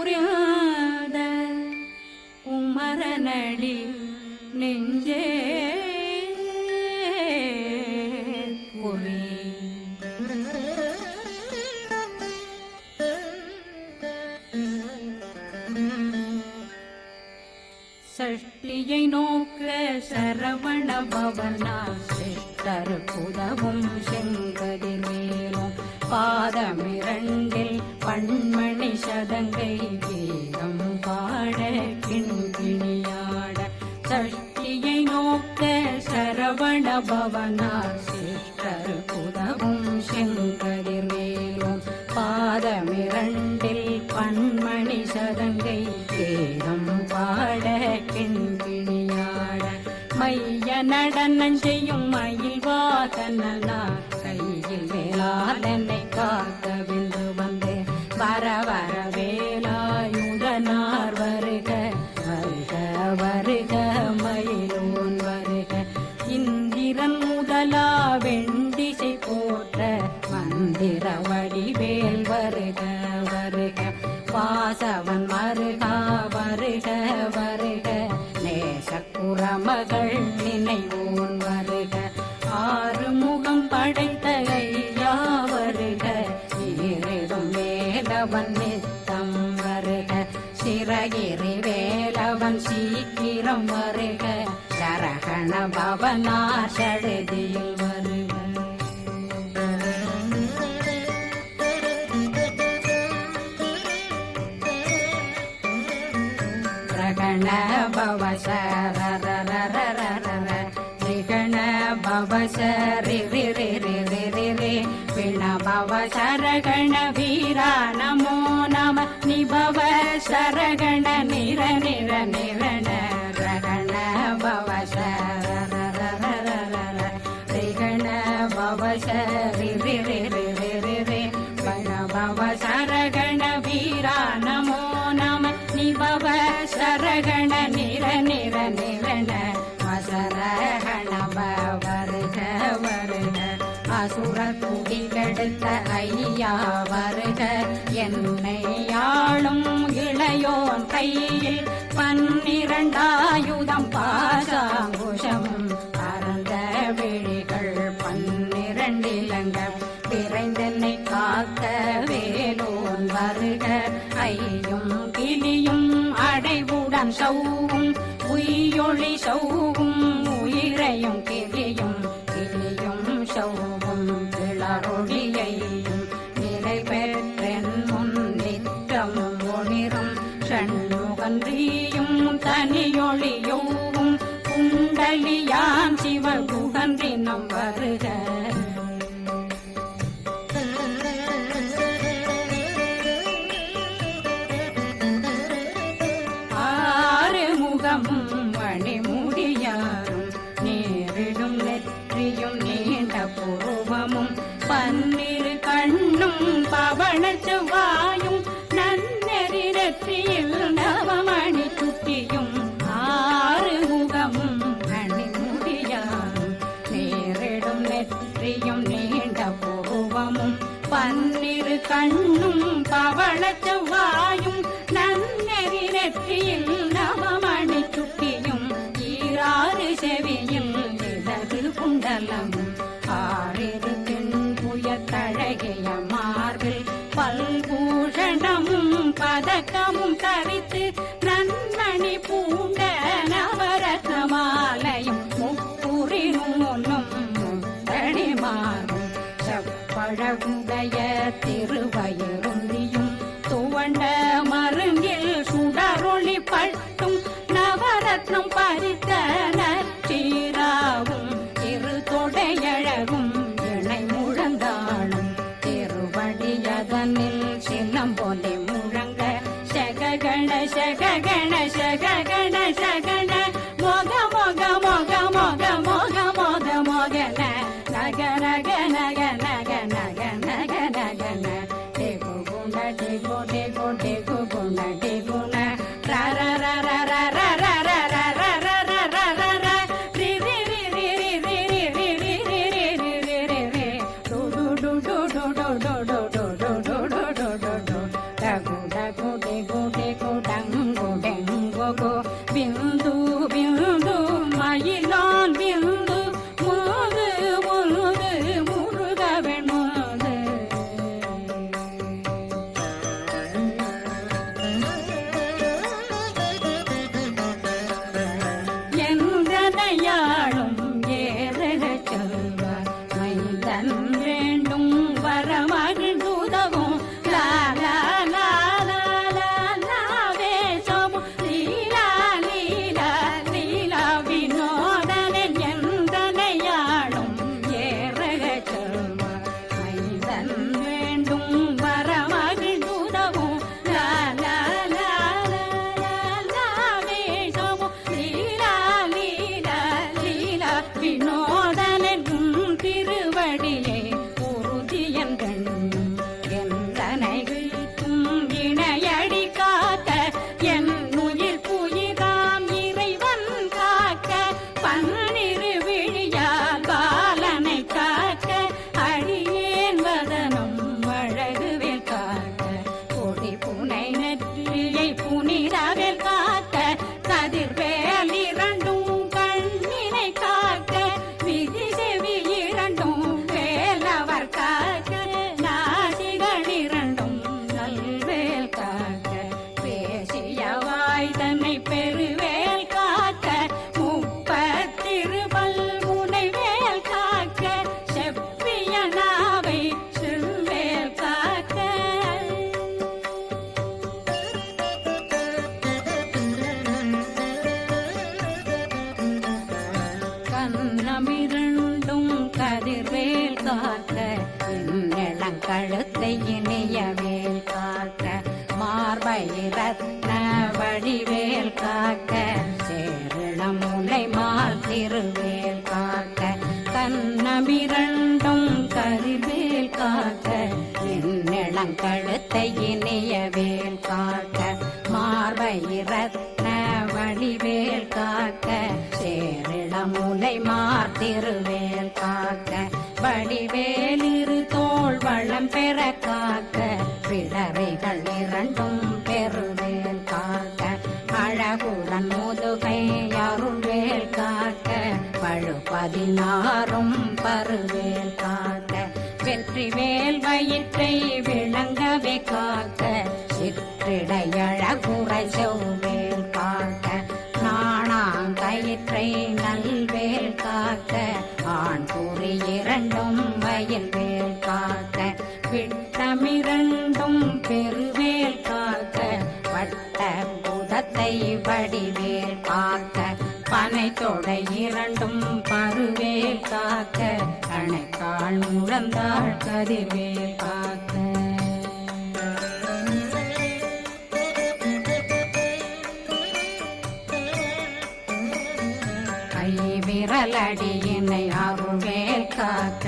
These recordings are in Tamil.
புரியாத குமரனடி நெஞ்சே சரவண பவனார் சிஷ்டர் புதவும் செங்கதிர் மேலும் பாதமிரண்டில் பன்மணி சதங்கை வேதம் பாட கிண்கிணியாட மைய நடனம் செய்யும் மயில் வாதனார் கையில் வேளாதனை காத்த விந்து வந்து. வர வரவே வாசவன் மருகா வருக வருக. நேசக்குற மகள் நினைவோன் வருக. ஆறு முகம் படைத்த ஐயா வருக. இருடும் வேலவன் நித்தம் வருக. சிறகிரி வேலவன் சீக்கிரம் வருக. சரகண பவனார் சடுதியில் சரி ரி ரி ரி ரி ரி ரி விண்ணபவ சரகண வீரா நமோ நம நிபவ சரகண நிர நிர நிரண ரகண பவச வருக என்னை ஆளும் இளையோன் கையா அதனில் சின்னம் போலே முழங்க. சககண சககண சககண சகன மார்பை ரத்ன காக்க சேரணம் முலை மால் திருவேல் காக்க கண்ணமிரண்டும் கதிர்வேல் காக்க இளங்கழுத்தை இணையவேல் காக்க மார்பயிரத்ன வழிவேல் காக்க காக்க சேரிளமுலை மார்த்திருவேல் காக்க வடிவேலிரு தோல் வளம் பெற காக்க பிளவைகள் இரண்டும் பதினாறும் பருவேல் காக்க வெற்றி வேல் வயிற்றை விளங்கவே காக்க சிற்றிடையழகுரை செவ்வேல் காக்க நாணாங்கயிற்றை நல்வேல் காக்க ஆண் கூறி இரண்டும் வயல் வேல் காக்க விட்டமிரண்டும் பெருவேல் காக்க வட்ட புதத்தை வடிவேல் காக்க பனை தொடை இரண்டும் கணைக்கால் முழந்தாள் கதிர்வேல் காக்க கை விரலடியினை அருள்வேல் காக்க.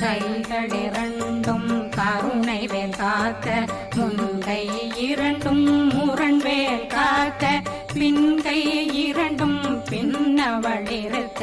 கைகள் இரண்டும் கருணை வேல் காக்க முன்கை இரண்டும் முரண்வேல் காக்க. பின்கை இரண்டும் பின்னவளிருக்க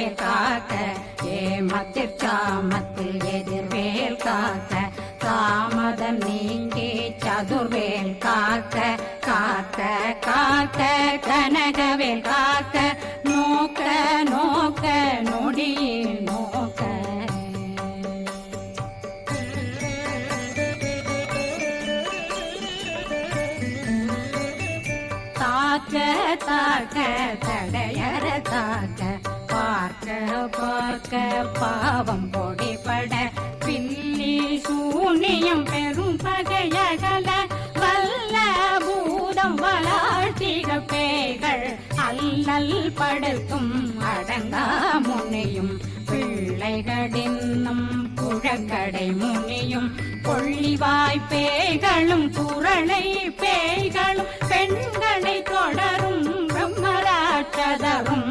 அணையவே காக்க ஏமத்தில் சாமத்தில் எதிர்வேல் காக்க தாமதம் நீங்கி சதுர்வேல் காக்க காக்க காக்க கனகவேல் காக்க நோக்க நோக்க நொடியில் நோக்க. தாக்க தாக்க தடைய பார்க்க பாவம் பொடிபட பின்னி சூனியம் பெரும் பகையகல வல்ல பூதம் வளாழ்த்திக பேய்கள் அல்லல் படுத்தும் அடங்கா முனையும் பிள்ளைகளின்னும் புழக்கடை முனியும் கொள்ளிவாய் பேய்களும் குரளை பேய்களும் பெண்களை தொடரும் பிரம்மராட்சதரும்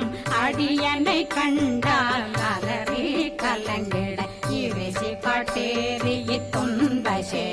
பாட்டியனை கண்டால் அலறி கலங்கிட. இரிசி பாட்டேரி துன்பசே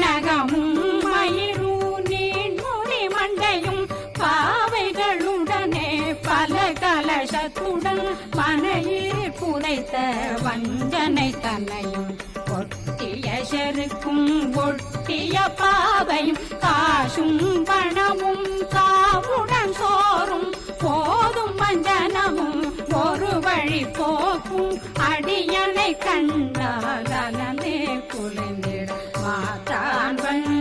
நகமும் மயிரும் நீண்முடி மண்டையும் பாவைகளுடனே பல கலசத்துடன் மனையில் புதைத்த வஞ்சனை தன்னையும் ஒட்டிய செருக்கும் ஒட்டிய பாவையும் காசும் பணமும் காவுடன் சோறும் போதும் வஞ்சனமும் ஒரு வழி போக்கும் அடியனை கண்டால் அலந்தே குலைந்திட மாத்தான் வஞ்சகர்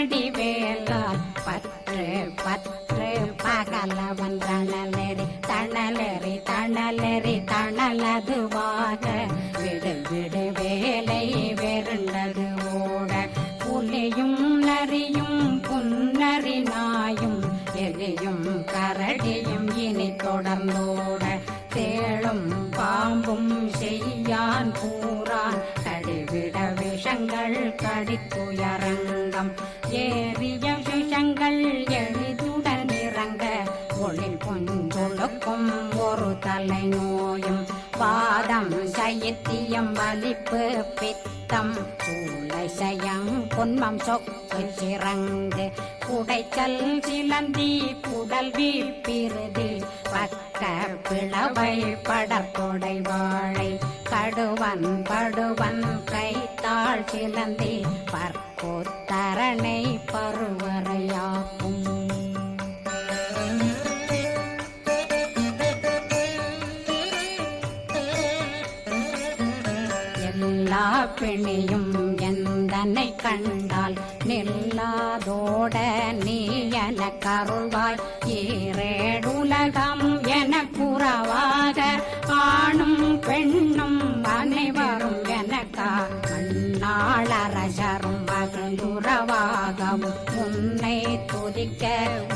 படி வேலால் பற்று பற்று. பகலவன் தணலெறி தணலரி தணலரி தணலதுவாக விடு விடு வேலை வெருண்டது துயரங்கம் ஏறிய விஷங்கள் எளிதுடன் இறங்க ஒளில் பொஞ்சொழுக்கும் ஒரு தலை நோயும். பாதம் சைத்தியம் வலிப்பு பித்தம் சூளை சயம் பொன்மம் சொக்கு சிறங்கு குடைச்சல் சிலந்தி குடல் வீப்பிருதி பக்க பிளவை படற்கொடை வாழை. கடுவன் படுவன் கை கைத்தாள் சிலந்தி பற்போத்தரணை பருவரையாக்கும் எல்லா பிணியும் எந்தனை கண்டால் நில்லாதோட நீ என கருள்வாய். ஈரேடுலகம் என குறவாக ஆணும் பெண்ணும் அனைவர் மண்ணாளரசரும் மகிழ்ந்துறவாகவும் உன்னை துதிக்க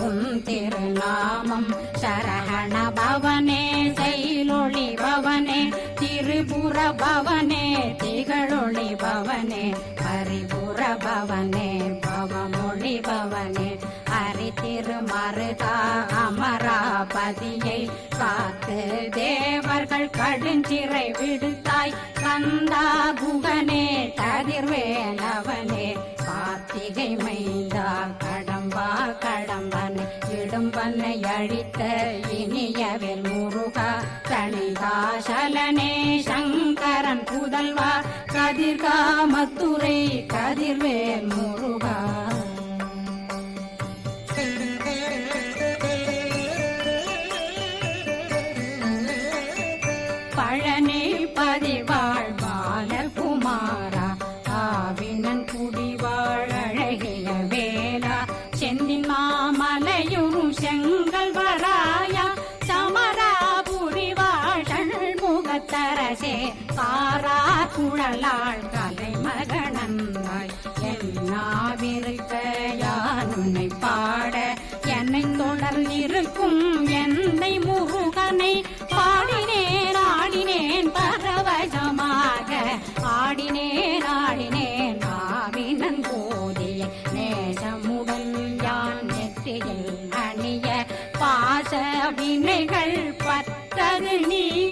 உன் திருநாமம் சரகண பவனே செயலொளி பவனே திரிபுர பவனே திகழொளி பவனே பரிபுர பவனே பவமொழி பவனே. ஹரி திருமருகா அமராபதியை காத்து தேவர்கள் கடுஞ்சிறை விடுத்தாய் கந்தா புகனே கதிர்வேலவனே கார்த்திகை மைந்தா கடம்பா கடம்பனை இடும்பனை அழித்த இனியவில் முருகா கணிகாசலனே சங்கரன் புதல்வா கதிர்காமத்துரை கதிர்வேல் முருகா. பழனி பதிவாழ் யான் அணிய பாச வினைகள் பத்தது நீ.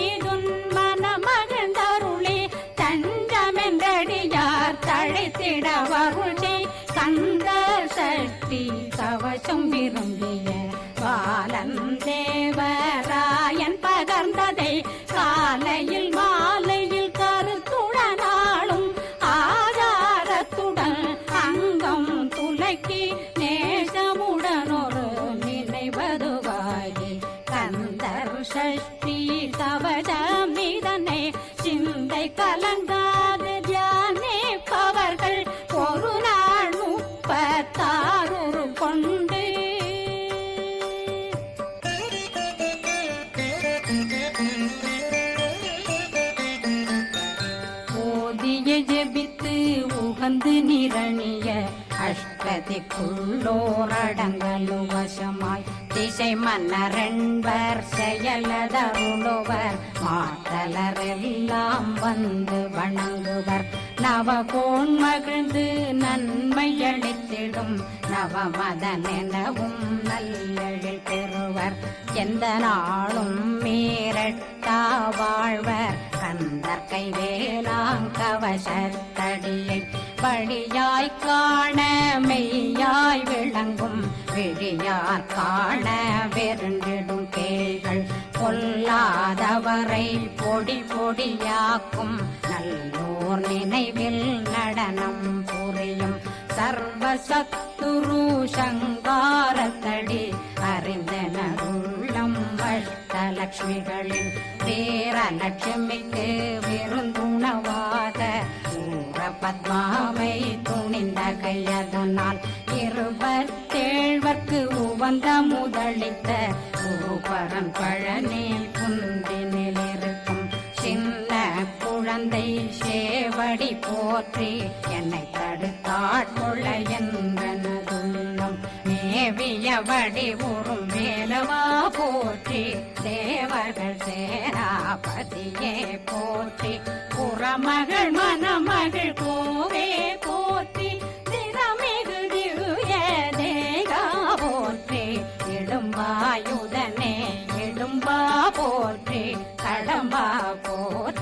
கவசம் விரும்பிய பாலன் தேவராயன் பகர்ந்ததை காலையில் மா வந்து நிரணிய அஷ்டதிக்குள்ளோரடங்கலும் வசமாய். திசை மன்னரென்பர் செயலதருளுவர். மாற்றலரெல்லாம் வந்து வணங்குவர். நவகோன் மகிழ்ந்து நன்மை அளித்திடும் நவமதனெனவும் நல்லெழில் பெறுவர். எந்த நாளும் மீரட்டா வாழ்வர். கந்தர் கைவேலாங்கவசத்தடியை வழியாய் காண மெய்யாய் விளங்கும் விழியார் காண வெருண்டிடும் கேள்கள் கொல்லாதவரை பொடி பொடியாக்கும் நல்லோர் நினைவில் நடனம் புரியும் சர்வசத்துரு சங்காரத்தடி அறிந்தனருள்ளம் அஷ்டலட்சுமிகளின் வீரலட்சுமிக்கு விருந்துணவாக பத்மாவை துணிந்த கையதனால் இருபத்தேழ்வர்க்கு உவந்த முதலித்த குருபரன் பழனே குந்தினில் இருக்கும். சின்ன குழந்தை சேவடி போற்றி என்னை தடுத்தாட்கொள்ள என்பனதுள்ளம் மேவிய வடி உறும் மேலமா போற்றி தேவர்கள் சேனாபதியே போற்றி புறமகள் மணமகள் கோவே போற்றி திறமிகு தேகா போற்றி இடும்பாயுதனே இடும்பா போற்றி கடம்பா போற்றி.